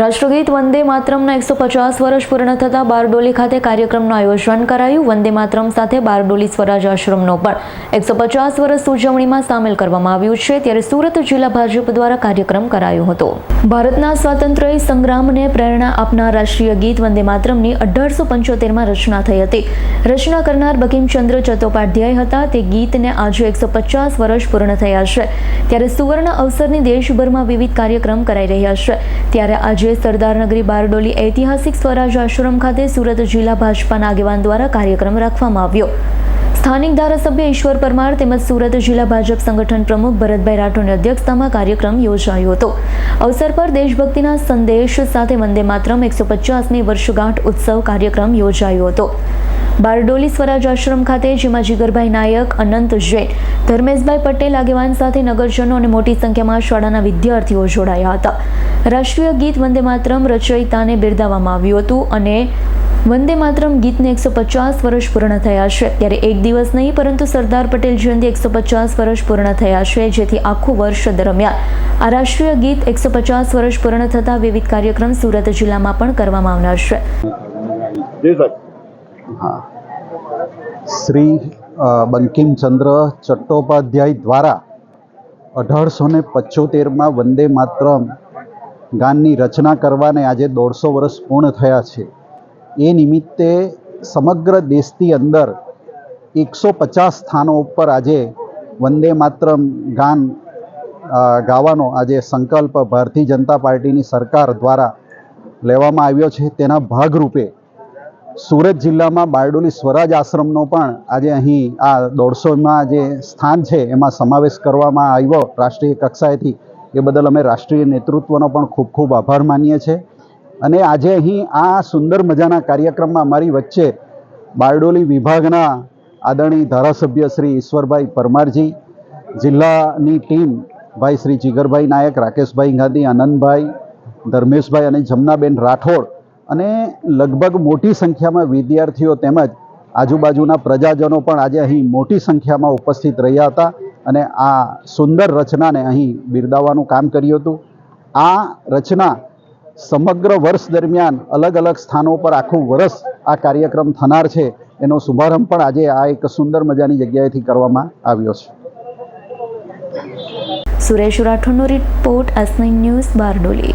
રાષ્ટ્રગીત વંદે માતરમના એકસો પચાસ વર્ષ પૂર્ણ થતાં બારડોલી ખાતે કાર્યક્રમનું આયોજન કરાયું. વંદે માતરમ સાથે બારડોલી સ્વરાજ આશ્રમનો પણ એકસો પચાસ વર્ષ ઉજવણીમાં સામેલ કરવામાં આવ્યું છે. ત્યારે સુરત જિલ્લા ભાજપ દ્વારા કાર્યક્રમ કરાયો હતો. ભારતના સ્વાતંત્ર્ય સંગ્રામને પ્રેરણા આપનાર રાષ્ટ્રીય ગીત વંદે માતરમની અઢારસો પંચોતેરમાં રચના થઈ હતી. રચના કરનાર બંકિમચંદ્ર ચટ્ટોપાધ્યાય હતા. તે ગીતને આજે એકસો પચાસ વર્ષ પૂર્ણ થયા છે. ત્યારે સુવર્ણ અવસરની દેશભરમાં વિવિધ કાર્યક્રમ કરાઈ રહ્યા છે. ત્યારે આજે સરદારનગરી બારડોલી ઐતિહાસિક સ્વરાજ આશ્રમ ખાતે સુરત જિલ્લા ભાજપાના આગેવાન દ્વારા કાર્યક્રમ રાખવામાં આવ્યો. સ્થાનિક ધારાસભ્ય ઈશ્વર પરમાર તેમજ સુરત જિલ્લા ભાજપ સંગઠન પ્રમુખ ભરતભાઈ રાઠોડની અધ્યક્ષતામાં કાર્યક્રમ યોજાયો હતો. અવસર પર દેશભક્તિના સંદેશ સાથે વંદે માતરમ એકસો પચાસની વર્ષગાંઠ ઉત્સવ કાર્યક્રમ યોજાયો હતો. બારડોલી સ્વરાજ આશ્રમ ખાતે, જેમાં જીગરભાઈ નાયક, અનંત જૈન, ધર્મેશભાઈ પટેલ આગેવાન સાથે નગરજનો અને મોટી સંખ્યામાં શાળાના વિદ્યાર્થીઓ જોડાયા હતા. રાષ્ટ્રીય ગીત વંદે માતરમ રચયિતાને બિરદાવવામાં આવ્યું હતું અને વંદે માતરમ ગીતને એકસો પચાસ વર્ષ પૂર્ણ થયા છે. ત્યારે એક દિવસ નહીં, પરંતુ સરદાર પટેલ જયંતિ એકસો પચાસ વર્ષ પૂર્ણ થયા છે, જેથી આખું વર્ષ દરમિયાન આ રાષ્ટ્રીય ગીત એકસો પચાસ વર્ષ પૂર્ણ થતાં વિવિધ કાર્યક્રમ સુરત જિલ્લામાં પણ કરવામાં આવનાર છે. હા. શ્રી બંકિમચંદ્ર ચટ્ટોપાધ્યાય દ્વારા અઢારસો ને પચોતેરમાં વંદે માતરમ ગાનની રચના કરવાને આજે દોઢસો વર્ષ પૂર્ણ થયા છે. એ નિમિત્તે સમગ્ર દેશની અંદર એકસો પચાસ સ્થાનો ઉપર આજે વંદે માતરમ ગાન ગાવાનો આજે સંકલ્પ ભારતીય જનતા પાર્ટીની સરકાર દ્વારા લેવામાં આવ્યો છે. તેના ભાગરૂપે સુરત જિલ્લામાં બારડોલી સ્વરાજ આશ્રમનો પણ આજે અહીં આ દોઢસોમાં જે સ્થાન છે, એમાં સમાવેશ કરવામાં આવ્યો રાષ્ટ્રીય કક્ષાએથી. એ બદલ અમે રાષ્ટ્રીય નેતૃત્વનો પણ ખૂબ ખૂબ આભાર માનીએ છીએ. અને આજે અહીં આ સુંદર મજાના કાર્યક્રમમાં અમારી વચ્ચે બારડોલી વિભાગના આદરણીય ધારાસભ્ય શ્રી ઈશ્વરભાઈ પરમારજી, જિલ્લાની ટીમ ભાઈ શ્રી જીગરભાઈ નાયક, રાકેશભાઈ ગાંધી, આનંદભાઈ, ધર્મેશભાઈ અને જમનાબેન રાઠોડ અને લગભગ મોટી સંખ્યામાં વિદ્યાર્થીઓ તેમજ આજુબાજુના પ્રજાજનો પણ આજે અહીં મોટી સંખ્યામાં ઉપસ્થિત રહ્યા હતા અને આ સુંદર રચનાને અહીં બિરદાવવાનું કામ કર્યું હતું. આ રચના સમગ્ર વર્ષ દરમિયાન અલગ અલગ સ્થાનો પર આખું વર્ષ આ કાર્યક્રમ થનાર છે એનો શુભારંભ પણ આજે આ એક સુંદર મજાની જગ્યાએથી કરવામાં આવ્યો છે. સુરેશ રાઠોડનો રિપોર્ટ એસ ન્યૂઝ બારડોલી.